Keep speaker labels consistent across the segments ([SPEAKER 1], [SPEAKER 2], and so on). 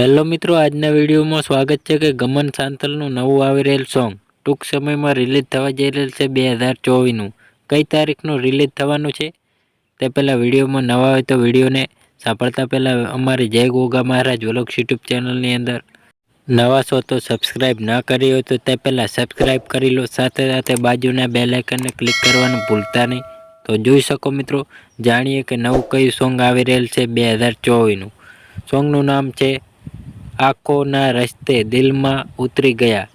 [SPEAKER 1] Hello મિત્રો, આજના વિડીયોમાં સ્વાગત છે કે ગમન સાંતલનું નવું આવી રહેલ સોંગ. ટૂંક સમયમાં રિલીઝ થવા જઈ રહેલ છે બે હજાર ચોવીસનું. કઈ તારીખનું રિલીઝ થવાનું છે તે પહેલાં વિડીયોમાં નવા હોય તો વિડીયોને સાંભળતા પહેલાં અમારી જય ગોગા મહારાજ વ્લોગ્સ યુટ્યુબ ચેનલની અંદર. નવા છો તો સબસ્ક્રાઈબ ના કરી હોય તો તે પહેલાં સબસ્ક્રાઈબ કરી લો. સાથે સાથે બાજુના બે લાઇકનને ક્લિક કરવાનું ભૂલતા નહીં. તો જોઈ શકો મિત્રો, જાણીએ કે નવું કયું સોંગ આવી રહેલ છે બે હજાર ચોવીસનું. સોંગનું નામ છે આંખોના રસ્તે દિલમાં ઉતરી ગયા.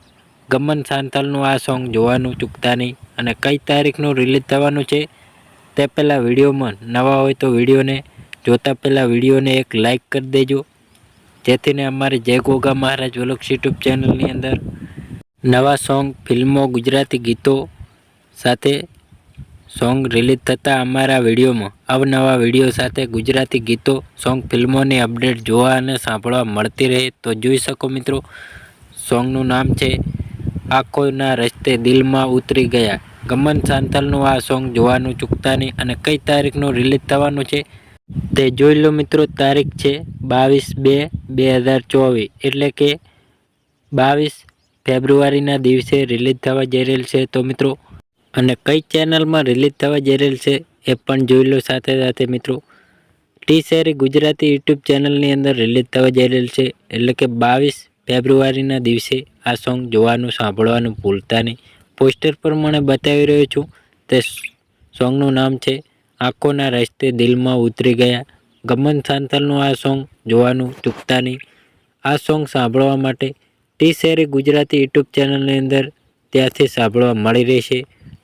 [SPEAKER 1] ગમન સાંથલનું આ સોંગ જોવાનું ચૂકતા નહીં અને કઈ તારીખનું રિલીઝ થવાનું છે તે પહેલાં વિડીયોમાં નવા હોય તો વિડીયોને જોતા પહેલાં વિડીયોને એક લાઈક કરી દેજો. જેથીને અમારી જય ગોગા મહારાજ વલક્ષ યુટ્યુબ ચેનલની અંદર નવા સોંગ, ફિલ્મો, ગુજરાતી ગીતો સાથે સોંગ રિલીઝ થતાં અમારા વિડીયોમાં અવનવા વીડિયો સાથે ગુજરાતી ગીતો, સોંગ ફિલ્મોની અપડેટ જોવા અને સાંભળવા મળતી રહે તો જોઈ શકો મિત્રો. સોંગનું નામ છે, આંખોના રસ્તે દિલમાં ઉતરી ગયા. ગમન સાંથલનું આ સોંગ જોવાનું ચૂકતા નહીં અને કઈ તારીખનું રિલીઝ થવાનું છે તે જોઈ લો મિત્રો. તારીખ છે બાવીસ બે બે હજાર ચોવીસ, એટલે કે બાવીસ ફેબ્રુઆરીના દિવસે રિલીઝ થવા જઈ રહેલ છે. તો મિત્રો અને કઈ ચેનલમાં રિલીઝ થવા જઈ રહેલ છે એ પણ જોઈ લો સાથે સાથે મિત્રો. ટી શેરી ગુજરાતી યુટ્યુબ ચેનલની અંદર રિલીઝ થવા જઈ રહેલ છે એટલે કે બાવીસ ફેબ્રુઆરીના દિવસે આ સોંગ જોવાનું, સાંભળવાનું ભૂલતા નહીં. પોસ્ટર પર મને બતાવી રહ્યો છું. તે સોંગનું નામ છે આંખોના રસ્તે દિલમાં ઉતરી ગયા. ગમન સાંથલનું આ સોંગ જોવાનું ચૂકતા નહીં. આ સોંગ સાંભળવા માટે ટી શેરી ગુજરાતી યુટ્યુબ ચેનલની અંદર ત્યાંથી સાંભળવા મળી રહેશે.